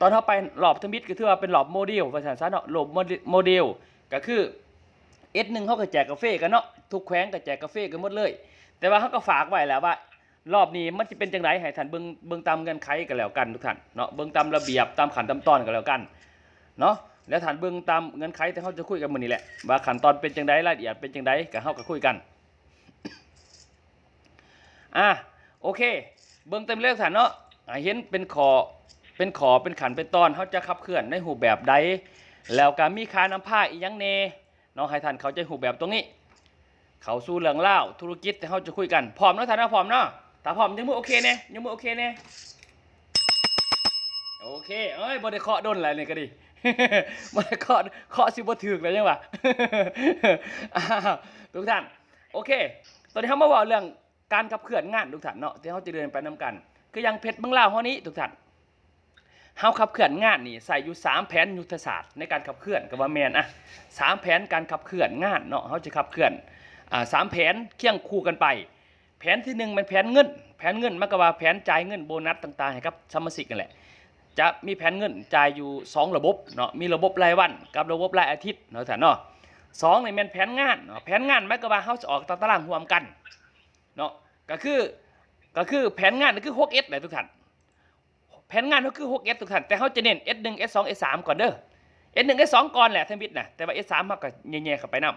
ตอนเข้าไปหลอบทมิดก็ถือว่าเป็นหลอบโมเดลภาษาซะเนาะหลอบโมเดลก็คือ S หนึ่งเขาก็แจกกาแฟกันเนาะทุกแขวงก็แจกกาแฟกันหมดเลย แต่ว่าเขาก็ฝากไว้แล้วว่า รอบนี้มันจะเป็นจังไดให้ท่านเบิ่งเบิงตามเงื่อนไขกันแล้วกันทุกท่านเนาะเบิ่งตามระเบียบตามขั้นตามตอนกันแล้วกันเนาะแล้วท่านเบิ่งตามเงื่อนไขที่เขาจะคุยกันมื้อนี้แหละว่าขั้นตอนเป็นจังไดรายละเอียดเป็นจังไดก็เฮาก็คุยกันอะโอเค เบิ่งเต็มเรื่องท่านเนาะอะเห็นเป็นขอ เป็นขอเป็นขันเป็นตอนเขาจะขับเคลื่อนในรูแบบใด แล้วก็มีค่าน้ำผ้าอีหยังแน่เนาะให้ท่านเขาใจรูแบบตรงนี้ เขาสู้เรื่องเล่าธุรกิจที่เขาจะคุยกันพร้อมเนาะท่านเนาะพร้อมเนาะถ้าพร้อมยังมือโอเคแน่ยังมือโอเคแน่โอเคเอ้ยบ่ได้เคาะดนอะไรเนี่ยก็ดีบ่ได้เคาะเคาะสิบ่ถึกเลยยังวะทุกท่านโอเค ตอนนี้เขามาบอกเรื่องการขับเคลื่อนงานทุกท่านเนาะที่เขาจะเดินไปนํกัน คืออยังเพชรเมืองลาวเฮานี้ทุกท่าน เฮาขับเคลื่อนงานนี่ใส่อยู่สามแผนยุทธศาสตร์ในการขับเคลื่อนกับว่าแมนอะสามแผนการขับเคลื่อนงานเนาะเขาจะขับเคลื่อนอ่าสามแผนเคียงคู่กันไป แผนที่หนึ่งเป็นแผนเงิน แผนเงินมันก็ว่าแผนจ่ายเงินโบนัสต่างๆให้กับสมาชิกกันแหละ จะมีแผนเงินจ่ายอยู่ 2 ระบบเนาะมีระบบรายวันกับระบบรายอาทิตย์เนาะท่านเนาะสองนี่เป็นแผนงานเนาะแผนงานมันก็ว่าเฮาจะออกตารางรวมกันเนาะก็คือก็คือแผนงานก็คือ 6S เลยทุกท่าน แผนงานก็คือ 6S ทุกท่านแต่เฮาจะเน้น S1 S2 S3 ก่อนเด้อ S1 S2 ก่อนแหละท่านบิดนะแต่ว่า S3 เฮาก็แย่ๆเข้าไปนํ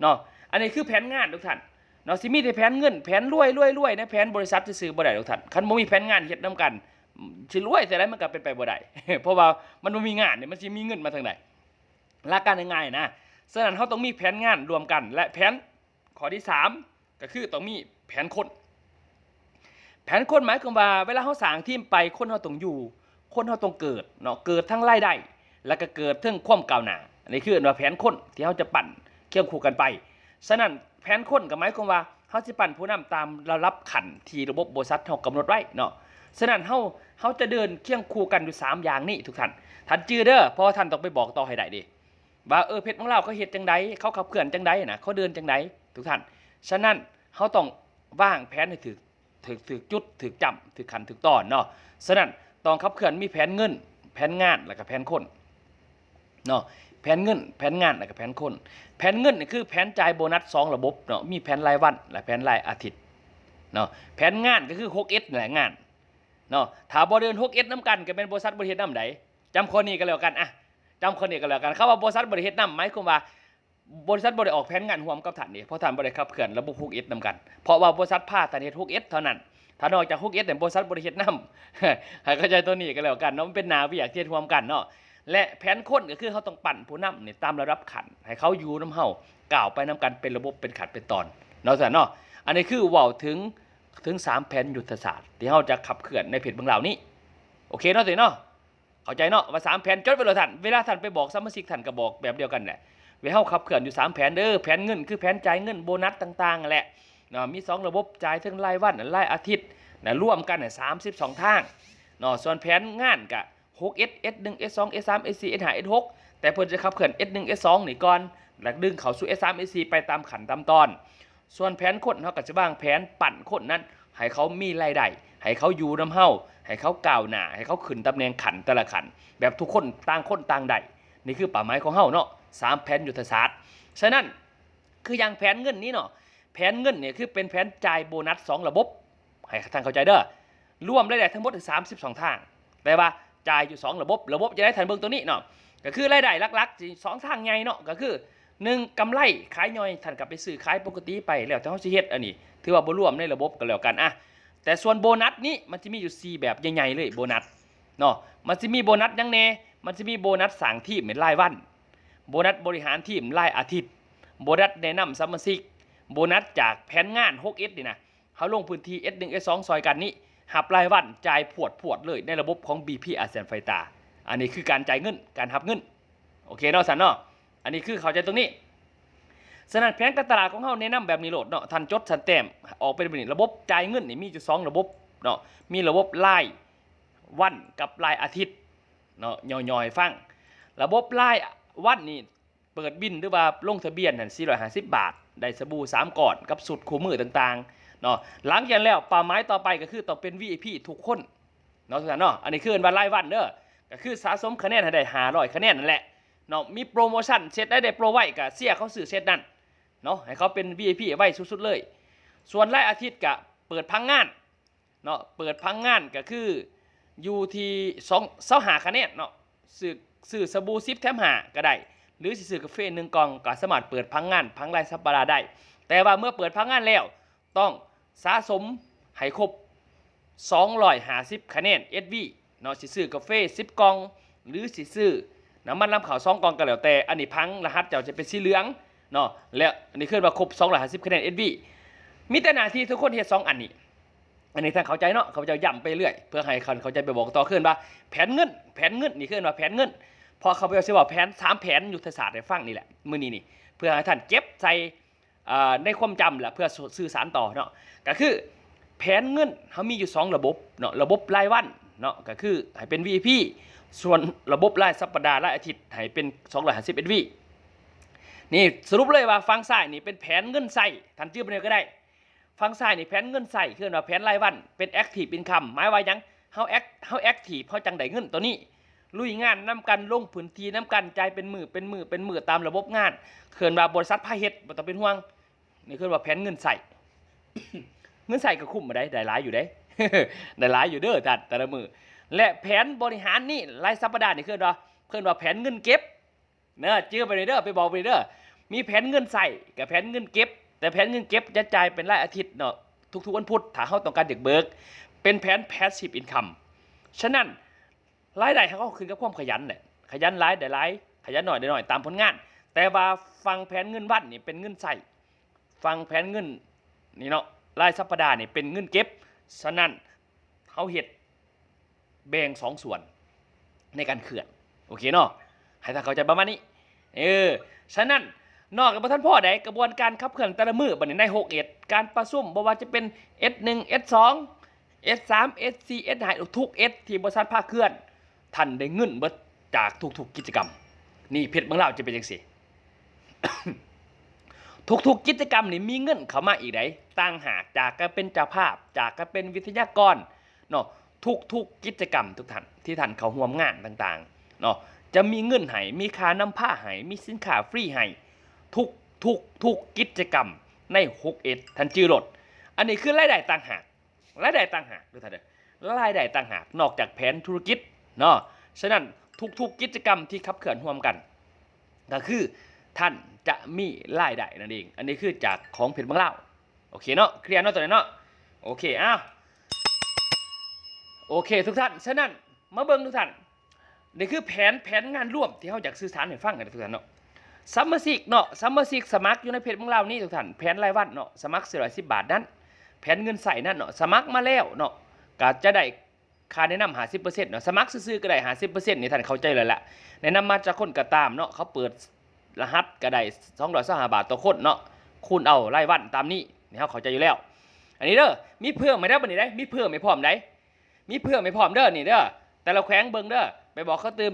เนาะอันนี้คือแผนงานทุกท่านเนาะสิมีแต่แผนเงินแผนรวยรวยรวยนะแผนบริษัทซื้อบ่ได้ทุกท่านคันบ่มีแผนงานเฮ็ดนํกันสิรวยแต่ไรมันก็เป็นไปบ่ได้เพราะว่ามันบ่มีงานเนี่ยมันสิมีเงินมาทางไหนหลักการง่ายๆนะฉะนั้นเฮาต้องมีแผนงานรวมกัน และแผนข้อที่สามก็คือต้องมีแผนคน แผนคนหมายความว่าเวลาเฮาสางทีมไปคนเฮาต้องอยู่ คนเฮาต้องเกิดเนาะเกิดทั้งรายได้ แล้วก็เกิดทั้งความก้าวหน้าอันนี้คืออันว่าแผนคนที่เฮาจะปั่นเคี่ยวคู่กันไปฉะนั้นแผนคนก็หมายความว่าเฮาสิปั่นผู้นำตามระดับขันที่ระบบบริษัทเฮากำหนดไว้เนาะฉะนั้นเฮาเฮาจะเดินเคียงคู่กันอยู่สามอย่างนี้ทุกท่านท่านจือเด้อเพราะว่าท่านต้องไปบอกต่อให้ได้ดิว่าเออเพชรของเราเขาเฮ็ดจังไดเขาขับเคลื่อนจังไดนะเขาเดินจังไดทุกท่านฉะนั้นเฮาต้องวางแผนให้ถึก ถึกถึกจุดถึกจำถึกขันถึกตอนเนาะฉะนั้นต้องขับเคลื่อนมีแผนเงิน แผนงานแล้วก็แผนคนเนาะแผนเงิน แผนงานแล้วก็แผนคน แผนเงินนี่คือแผนจ่ายโบนัสสองระบบเนาะมีแผนรายวันและแผนรายอาทิตย์เนาะแผนงานก็คือ 6S นั่นแหละงานเนาะถ้าบ่เดิน 6S นํกันก็เป็นบริษัทบริเฮ็ดนำใดจำคนนี้ก็แล้วกันอะจำคนนี้ก็แล้วกันคำว่าบริษัทบริเฮ็ดนำหมายความว่า บริษัทบ่ได้ออกแผนงานร่วมกับท่านนี่เพราะท่านบ่ได้ขับเคลื่อนระบบ 6S นํกัน เพราะว่าบริษัทพาท่านเฮ็ด 6S เท่านั้นถ้านอกจาก 6S เนี่ยบริษัทบ่ได้เฮ็ดนำให้เข้าใจตัวนี้ก็แล้วกันเนาะมันเป็นนาวิอยากที่จะร่วมกันเนาะและแผนคนก็คือเขาต้องปั่นผู้นำเนี่ยตามระดับขัน ให้เขาอยู่น้ำเฮากล่าวไปนํกันเป็นระบบเป็นขันเป็นตอนเนาะแต่เนาะอันนี้คือว่าถึงถึงสามแผนยุทธศาสตร์ ที่เขาจะขับเคลื่อนในเพจบางเหล่านี้โอเคเนาะสิเนาะเข้าใจเนาะว่าสามแผนจดไปเลยท่านเวลาท่านไปบอกสมาชิกท่านก็บอกแบบเดียวกันแหละ เวลาเขาขับเคลื่อนอยู่สามแผนเด้อแผนเงิน คือแผนจ่ายเงินโบนัสต่างๆนั่นแหละเนาะมีสองระบบจ่ายทั้งรายวันรายอาทิตย์นะร่วมกันเนี่ยสามสิบสองทางเนาะส่วนแผนงานกะ 6S S1 S2 S3 S4 S5 S6 แต่เพิ่นจะขับเคลื่อน S1 S2 นี่ก่อนแล้วดึงเข้าสู่ S3 S4 ไปตามขันตามตอน ส่วนแผนคนเฮาก็จะวางแผนปั่นคนนั้นให้เขามีรายได้ให้เขาอยู่นำเฮาให้เขาก้าวหน้าให้เขาขึ้นตำแหน่งขันแต่ละขัน แบบทุกคนต่างคนต่างได้ นี่คือป้าหมายของเฮาเนาะสามแผนยุทธศาสตร์ ฉะนั้นคืออย่างแผนเงินนี้เนาะแผนเงินเนี่ยคือเป็นแผนจ่ายโบนัสสองระบบ ให้ท่านเข้าใจเด้อรวมรายได้ทั้งหมดถึง32 ทางแต่ว่าจ่ายอยู่ 2 ระบบ ระบบจะได้ทันเบิ่งตัวนี้เนาะก็คือรายได้หลักๆสิสองทางใหญ่เนาะก็คือหนึ่งกำไรขายย่อยท่านกลับไปซื้อขายปกติไปแล้วแต่เฮาสิเฮ็ดอันนี้ ถือว่าบ่รวมในระบบก็แล้วกันอะแต่ส่วนโบนัสนี้มันจะมีอยู่ 4 แบบใหญ่ๆเลยโบนัสเนาะมันจะมีโบนัสยังแน่ มันจะมีโบนัสสร้างทีมเป็นรายวัน โบนัสบริหารทีมรายอาทิตย์ โบนัสแนะนำสมาชิก โบนัสจากแผนงาน 6S นี่นะเขาลงพื้นที่ S1 S2 ซอยกันนี้หับรายวันจ่ายผวดผวดเลยในระบบของ BP อาเซียนไฟตา อันนี้คือการจ่ายเงิน การหับเงิน โอเคเนาะสันเนาะ อันนี้คือเข้าใจตรงนี้สนันแผนการตลาดของเขาแนะนำแบบนี้โหลดเนาะทันจดทันแต้มออกเป็นแบบนี้ระบบจ่ายเงินนี่มีอยู่สองระบบเนาะมีระบบรายวันกับรายอาทิตย์ เนาะย่อยๆฟัง ระบบรายวันนี่เปิดบินหรือว่าลงทะเบียนนั่น450 บาท ได้สบู่3ก่อนกับสุดคู่มือต่างๆเนาะหลังจากนั้นแล้วป้าหมายต่อไปก็คือต้องเป็น VIP ทุกคนเนาะทุกท่านเนาะอันนี้คือวันรายวันเด้อก็คือสะสมคะแนนให้ได้500คะแนนนั่นแหละเนาะมีโปรโมชั่นเซตได้ได้โปรไว้ก็เสียเขาซื้อเซตนั้นเนาะให้เขาเป็น VIP ไว้สุดๆเลย ส่วนรายอาทิตย์ก็เปิดพังงานเนาะเปิดพังงานก็คือ อยู่ที่สองเสาหาคะแนนเนาะซื้อซื้อสบู่ซิปแถมหาก็ได้ หรือสิซื้อกาแฟหนึ่งกล่องก็สามารถเปิดพังงานพังรายสัปดาห์ได้ แต่ว่าเมื่อเปิดพังงานแล้ว ต้องสะสมให้ครบ250คะแนน SV เนาะสิซื้อกาแฟ10กล่อง หรือสิซื้อน้ำมันลำขาว2กล่องก็แล้วแต่ อันนี้พังรหัสเจ้าจะเป็นสีเหลืองเนาะแล้วอันนี้ขึ้นว่าครบ250คะแนน SV มีแต่หน้าที่ทุกคนเฮ็ดสองอันนี้ อันนี้ท่านเข้าใจเนาะเขาจะย้ำไปเรื่อยเพื่อให้คนเขาใจไปบอกต่อขึ้นว่าแผนเงินแผนเงินนี่ขึ้นว่าแผนเงินพอเขาไปเอาเสว่าแผนสามแผนยุทธศาสตร์ให้ฟังนี่แหละมือนี้นี่เพื่อให้ท่านเก็บใส่ในความจำแหละเพื่อสื่อสารต่อเนาะก็คือแผนเงินเขามีอยู่สองระบบเนาะระบบรายวันเนาะก็คือให้เป็น VIP ส่วนระบบรายสัปดาห์รายอาทิตย์ให้เป็น250 SV นี่สรุปเลยว่าฟังซ้ายนี่เป็นแผนเงินใส่ท่านชื่อไปเลยก็ได้ ฟังซ้ายนี่แผนเงินใส่คือว่าแผนรายวันเป็น active income หมายว่าหยังเฮาแอคเฮา active เฮาจังได้เงินตัวนี้ลุยงานนํกันลงพื้นที่นํกันใจายเป็นมือเป็นมือเป็นมือตามระบบงานเขินว่าบริษัทพาเฮ็ดบ่ต้องเป็นห่วงนี่คือว่าแผนเงินใส่เงินใส่ก็คุ้มบ่ได้ได้หลายอยู่เด้ได้หลายอยู่เด้อจัดแต่ละมือและแผนบริหารนี่รายสัปดาห์นี่คือว่าเพิ่นว่าแผนเงินเก็บเนอะชื่อไปเลยเด้อไปบอกไปเด้อมีแผนเงินใส่กับแผนเงินเก็บ แต่แผนเงินเก็บจะจ่ายเป็นรายอาทิตย์เนาะทุกๆวันพุธถ้าเฮาต้องการเด็กเบิก เป็นแผน passive income ฉะนั้นรายได้เขาก็ขึ้นกับความขยันแหละขยันหลายได้หลายขยันหน่อยได้หน่อยตามผลงาน แต่ว่าฟังแผนเงินวันนี่เป็นเงินใส่ฟังแผนเงินนี่เนาะรายสัปดาห์นี่เป็นเงินเก็บฉะนั้นเขาเฮ็ดแบ่งสองส่วนในการเขื่อนโอเคเนาะให้ท่านเข้าใจประมาณนี้เออฉะนั้น นอกจากบ่ท่านพ่อใดกระบวนการขับเคลื่อนแต่ละมือบัดนี้ใน6เอ็ดการประชุมบ่ว่าจะเป็น S1 S2 S3 S4 S5 ทุก S ที่บริษัทภาคเคลื่อนท่านได้เงินเบิดจากทุกๆกิจกรรม นี่เพชรเมืองลาจะเป็นจังซี่ทุกๆกิจกรรมนี่มีเงินเข้ามาอีกไดต่างหากจากการเป็นเจ้าภาพ จากการเป็นวิทยากรเนาะทุกๆกิจกรรมทุกท่านที่ท่านเขาร่วมงานต่างๆเนาะจะมีเงินให้มีค่านำผ้าให้มีสินค้าฟรีให้ ทุกทุกทุกกิจกรรมใน6เอ็ดท่านจือรถอันนี้คือรายได้ต่างหากรายได้ต่างหากทุกท่านเด้อรายได้ต่างหากนอกจากแผนธุรกิจเนาะฉะนั้นทุกๆกิจกรรมที่ขับเคลื่อนร่วมกันก็คือท่านจะมีรายได้นั่นเอง อันนี้คือจากของเพจบางเล่าโอเคเนาะเคลียร์เนาะตัวนี้เนาะโอเคอ้าวโอเคทุกท่านฉะนั้นมาเบิ่งทุกท่านนี่คือแผนแผนงานร่วมที่เขาอยากสื่อสารให้ฟังกันทุกท่านเนาะ ซัมเมอร์ซิกเนาะซัมเมอร์ซิกสมัครอยู่ในเพจบางเล่านี่ทุกท่านแผนรายวันเนาะสมัคร410บบาทนั้น แผนเงินใส่นั่นเนาะสมัครมาแล้วเนาะก็จะได้ค่าแนะนำหาสิบเปอร์เซ็นต์เนาะสมัครซื้อๆก็ได้หาสิบเปอร์เซ็นต์นี่ท่านเข้าใจเลยแหละแนะนำมาจากคนก็ตามเนาะเขาเปิดรหัสก็ได้สองร้อยสบาทต่อคนเนาะคูณเอารายวันตามนี้นี่เขาเข้าใจอยู่แล้ว อันนี้เด้อมีเพิ่มไหมได้บันนี้ได้มีเพิ่มไม่พร้อมได้มีเพิ่มไม่พร้อมเด้อนี่เด้อแต่เราแขวงเบิ่งเด้อไปบอกเขาเติม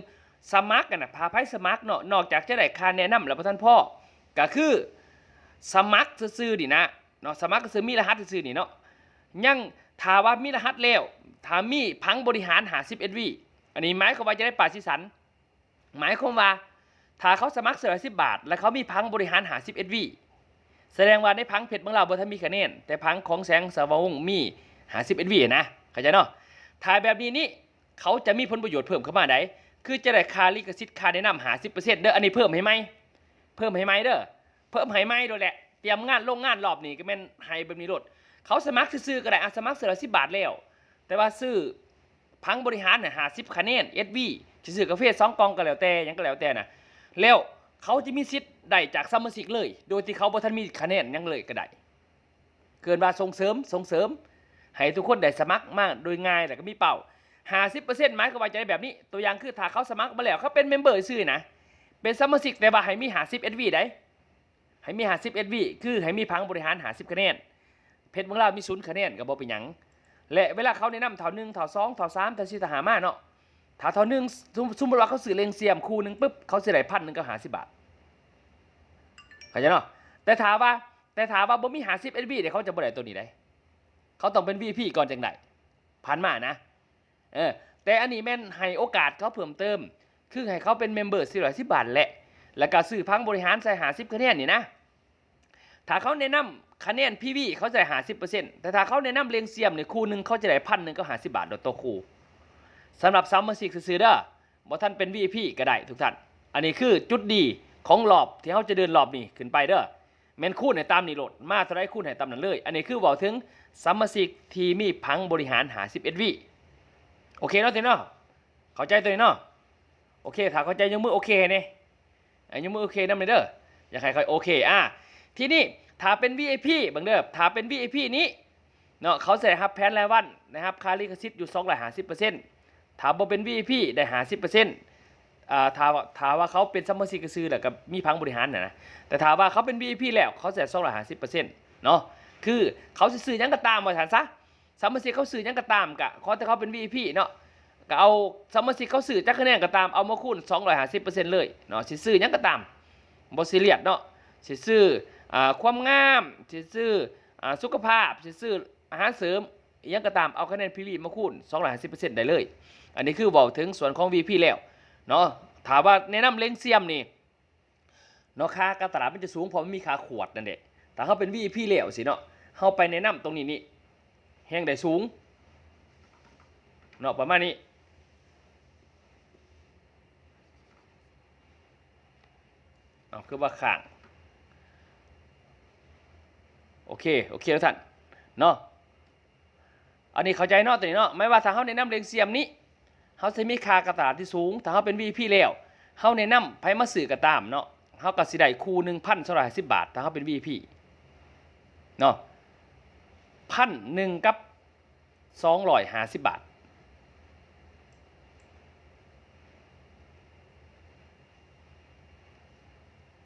สมัครกันนะพาไพ่สมัครเนาะนอกจากจะได้ค่าแนะนำแล้วพ่อท่านพ่อก็คือสมัครซื้อๆดินะเนาะสมัครก็ซื้อมีรหัสซื้อๆนี่เนาะยังถาว่ามีรหัสแล้วถามีพังบริหารหา10 SV อันนี้หมายความว่าจะได้ปาชิสัน หมายความว่าถ้าเขาสมัครเสือสิบบาท แล้วเขามีพังบริหารหา10 SV แสดงว่าในพังเพชรเมืองเราบ่ทันมีคะแนนแต่พังของแสงสว่างมีหา10 SV นะเข้าใจเนาะถ้าแบบนี้นี่เขาจะมีผลประโยชน์เพิ่มเข้ามาได้ คือจะได้คาลิขสิทธิ์ค่าแนะนำหา10%เด้ออันนี้เพิ่มให้ไหมเพิ่มให้ไหมเด้อเพิ่มให้ไหมโดยแหละเตรียมงานลงงานรอบนี้ก็แม่นให้แบบนี้โลดเขาสมัครซื้อก็ได้อะสมัครเสือสิบบาทแล้ว แต่ว่าซื้อพังบริหารเนี่ยหาสิบคะแนน SV จะซื้อกาแฟสองกองก็แล้วแต่ยังก็แล้วแต่นะแล้วเขาจะมีสิทธิ์ได้จากซัมเมอร์ซิกเลย โดยที่เขาบ่ทันมีคะแนนยังเลยก็ได้เกินว่าส่งเสริมส่งเสริมให้ทุกคนได้สมัครมากโดยง่ายแต่ก็มีเป้า หาสิบเปอร์เซ็นต์หมายความว่าจะได้แบบนี้ ตัวอย่างคือถ้าเขาสมัครมาแล้วเขาเป็นเมมเบอร์ซื้อนะ เป็นซัมเมอร์ซิกแต่ว่าให้มีหาสิบ SV ได้ให้มีหาสิบ SV คือให้มีพังบริหารหาสิบคะแนน เพชรเมืองลาวมีศูนย์คะแนนก็บ่เป็นหยังและเวลาเขาแนะนำเท่าหนึ่งเท่าสองเท่าสามเท่าสี่เท่าห้ามาเนาะถ้าเท่าหนึ่งสมสมมติว่าเขาซื้อเลงเสียมคู่หนึ่งปุ๊บเขาสิได้พันหนึ่งก็หาสิบบาทเข้าใจเนาะแต่ถามว่าแต่ถามว่าบ่มีหาสิบเอ็ดบีเดี๋ยวเขาจะบ่ได้ตัวนี้ได้เขาต้องเป็นวีพี่ก่อนจังไดผ่านมานะ เออแต่อันนี้แม่นให้โอกาสเขาเพิ่มเติม คือให้เขาเป็นเมมเบอร์410บบาทแหละ แล้วก็ซื้อพังบริหารใส่หา10คะแนนนี่นะ ถ้าเขาแนะนำคะแนนพีวีเขาจะได้หาสิบเปอร์เซ็นต์แต่ถ้าเขาแนะนำเลียงเสียมเนี่ยคู่หนึ่งเขาจะได้พันหนึ่งก็หาสิบบาทต่อคู่สำหรับซัมเมอร์ซิกซื้อๆเด้อบ่ท่านเป็น VIP ก็ได้ทุกท่าน อันนี้คือจุดดีของรอบที่เขาจะเดินรอบนี้ขึ้นไปเด้อแม่นคูณให้ตามนี่โหลดมาเท่าไรคูณให้ตามนั้นเลย อันนี้คือบอกถึงซัมเมอร์ซิกที่มีพังบริหารหา11วิ โอเคเนาะตัวนี้เนาะเข้าใจตัวเนาะโอเคถ้าเข้าใจยังมือโอเคเนี่ยอะยังมือโอเคนั่นเลยเด้ออยากให้ใครโอเคอะทีนี้ถ้าเป็น VIP บางเด้อถ้าเป็น VIP นี้เนาะเขาใส่รับแผนรายวันนะครับค่าลิขสิทธิ์อยู่250%ถ้าบ่เป็น VIP ได้50%อ่าถ้าว่าถ้าว่าเขาเป็นซัมเมอร์ซิกซื้อแล้วก็มีพังบริหารน่ะนะแต่ถ้าว่าเขาเป็น VIP แล้วเขาใส่250%เปอร์เซ็นต์เนาะคือเขาซื้อยังก็ตามว่าซั่นซะ ซัมเมอร์ซิเขาซื้อยังก็ตามกะขอแต่เขาเป็น VIP เนาะก็เอาซัมเมอร์ซิเขาซื้อจักคะแนนก็ตามเอามาคูณ250%เลยเนาะสิซื้อยังก็ตามบ่ซีเรียสเนาะสิซื้ออ่าความงามสิซื้ออ่าสุขภาพสิซื้ออาหารเสริมยังก็ตามเอาคะแนนพรีลีมาคูณ250%ได้เลย อันนี้คือบอกถึงส่วนของ VP แล้วเนาะถามว่าแนะนำเล้งเซียมนี่เนาะค่าการตลาดมันจะสูงเพราะมันมีค่าขวดนั่นเด็แต่เขาเป็น VP แล้วสิเนาะเขาไปแนะนำตรงนี้นี่ แห้งได้สูงเนาะประมาณนี้เอาคือว่าข้างโอเคโอเคแล้วท่านเนาะอันนี้เข้าใจเนาะตัวนี้เนาะไม่ว่าถ้าเขาแนะนำเลงเซียมนี้เขาจะมีคาการตลาดที่สูง ถ้าเขาเป็น VP แล้วเขาแนะนำไผมาซื้อก็ตามเนาะเขาก็สิได้คู่หนึ่งพันเท่าไหร่สิบบาท ถ้าเขาเป็น VP เนาะ พันหนึ่งกับสองร้อยห้าสิบบาท